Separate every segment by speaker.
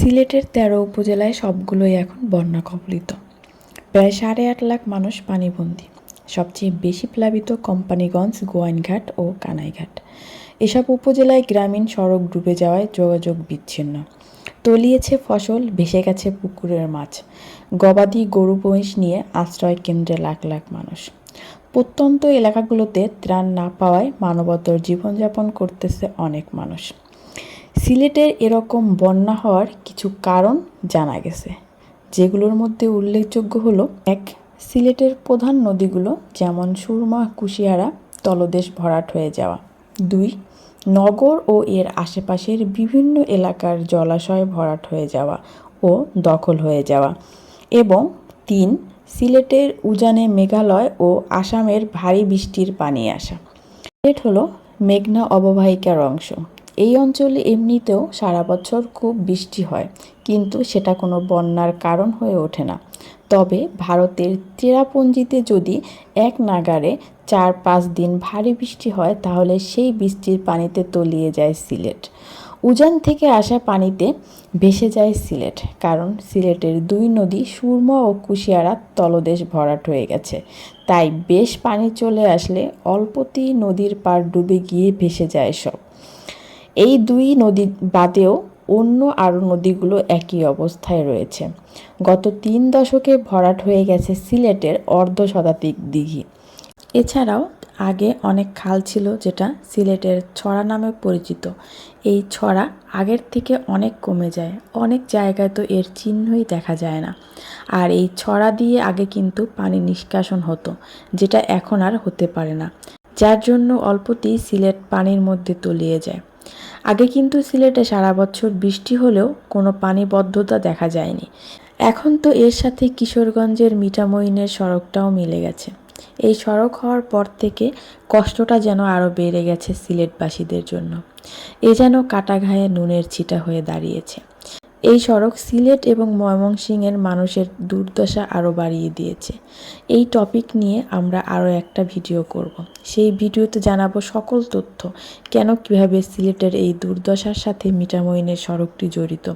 Speaker 1: সিলেটের তেরো উপজেলায় সবগুলোই এখন বন্যা কবলিত প্রায় সাড়ে আট লাখ মানুষ পানিবন্দী। সবচেয়ে বেশি প্লাবিত কোম্পানিগঞ্জ, গোয়াইনঘাট ও কানাইঘাট। এসব উপজেলায় গ্রামীণ সড়ক ডুবে যাওয়ায় যোগাযোগ বিচ্ছিন্ন। তলিয়েছে ফসল, ভেসে গেছে পুকুরের মাছ। গবাদি গরু মহিষ নিয়ে আশ্রয় কেন্দ্রে লাখ লাখ মানুষ। প্রত্যন্ত এলাকাগুলোতে ত্রাণ না পাওয়ায় মানবতর জীবনযাপন করতেছে অনেক মানুষ। সিলেটের এরকম বন্যা হওয়ার কিছু কারণ জানা গেছে, যেগুলোর মধ্যে উল্লেখযোগ্য হলো, এক, সিলেটের প্রধান নদীগুলো যেমন সুরমা, কুশিয়ারা, তলদেশ ভরাট হয়ে যাওয়া। দুই, নগর ও এর আশেপাশের বিভিন্ন এলাকার জলাশয় ভরাট হয়ে যাওয়া ও দখল হয়ে যাওয়া। এবং তিন, সিলেটের উজানে মেঘালয় ও আসামের ভারী বৃষ্টির পানি আসা। সিলেট হলো মেঘনা অববাহিকার অংশ। এই অঞ্চলে এমনিতেও সারা বছর খুব বৃষ্টি হয়, কিন্তু সেটা কোনো বন্যার কারণ হয়ে ওঠে না। তবে ভারতের চেরাপুঞ্জিতে যদি এক নাগারে চার পাঁচ দিন ভারী বৃষ্টি হয়, তাহলে সেই বৃষ্টির পানিতে তলিয়ে যায় সিলেট। উজান থেকে আসা পানিতে ভেসে যায় সিলেট, কারণ সিলেটের দুই নদী সুরমা ও কুশিয়ারা তলদেশ ভরাট হয়ে গেছে। তাই বেশ পানি চলে আসলে অল্পতেই নদীর পাড় ডুবে গিয়ে ভেসে যায় সব। এই দুই নদী বাদেও অন্য আরও নদীগুলো একই অবস্থায় রয়েছে। গত তিন দশকে ভরাট হয়ে গেছে সিলেটের অর্ধ শতাধিক দিঘি। এছাড়াও আগে অনেক খাল ছিল যেটা সিলেটের ছড়া নামে পরিচিত। এই ছড়া আগের থেকে অনেক কমে যায়। অনেক জায়গায় তো এর চিহ্নই দেখা যায় না। আর এই ছড়া দিয়ে আগে কিন্তু পানি নিষ্কাশন হতো, যেটা এখন আর হতে পারে না। যার জন্য অল্পতেই সিলেট পানির মধ্যে তলিয়ে যায়। আগে কিন্তু সিলেটে সারা বছর বৃষ্টি হলেও কোনো পানিবদ্ধতা দেখা যায়নি। এখন তো এর সাথে কিশোরগঞ্জের মিঠামইনের সড়কটাও মিলে গেছে। এই সড়ক হওয়ার পর থেকে কষ্টটা যেন আরও বেড়ে গেছে সিলেটবাসীদের জন্য। এ যেন কাটা ঘায়ে নুনের ছিটা হয়ে দাঁড়িয়েছে। এই সড়ক সিলেট এবং ময়মনসিংহের মানুষের দুর্দশা আরও বাড়িয়ে দিয়েছে। এই টপিক নিয়ে আমরা আরও একটা ভিডিও করব। সেই ভিডিওতে জানাব সকল তথ্য, কেন কীভাবে সিলেটের এই দুর্দশার সাথে মিঠামইনের সড়কটি জড়িত।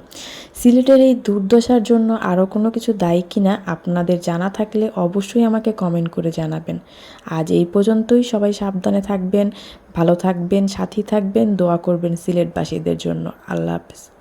Speaker 1: সিলেটের এই দুর্দশার জন্য আরও কোনো কিছু দায়ী কিনা আপনাদের জানা থাকলে অবশ্যই আমাকে কমেন্ট করে জানাবেন। আজ এই পর্যন্তই, সবাই সাবধানে থাকবেন, ভালো থাকবেন, সাথী থাকবেন, দোয়া করবেন সিলেটবাসীদের জন্য। আল্লাহ হাফেজ।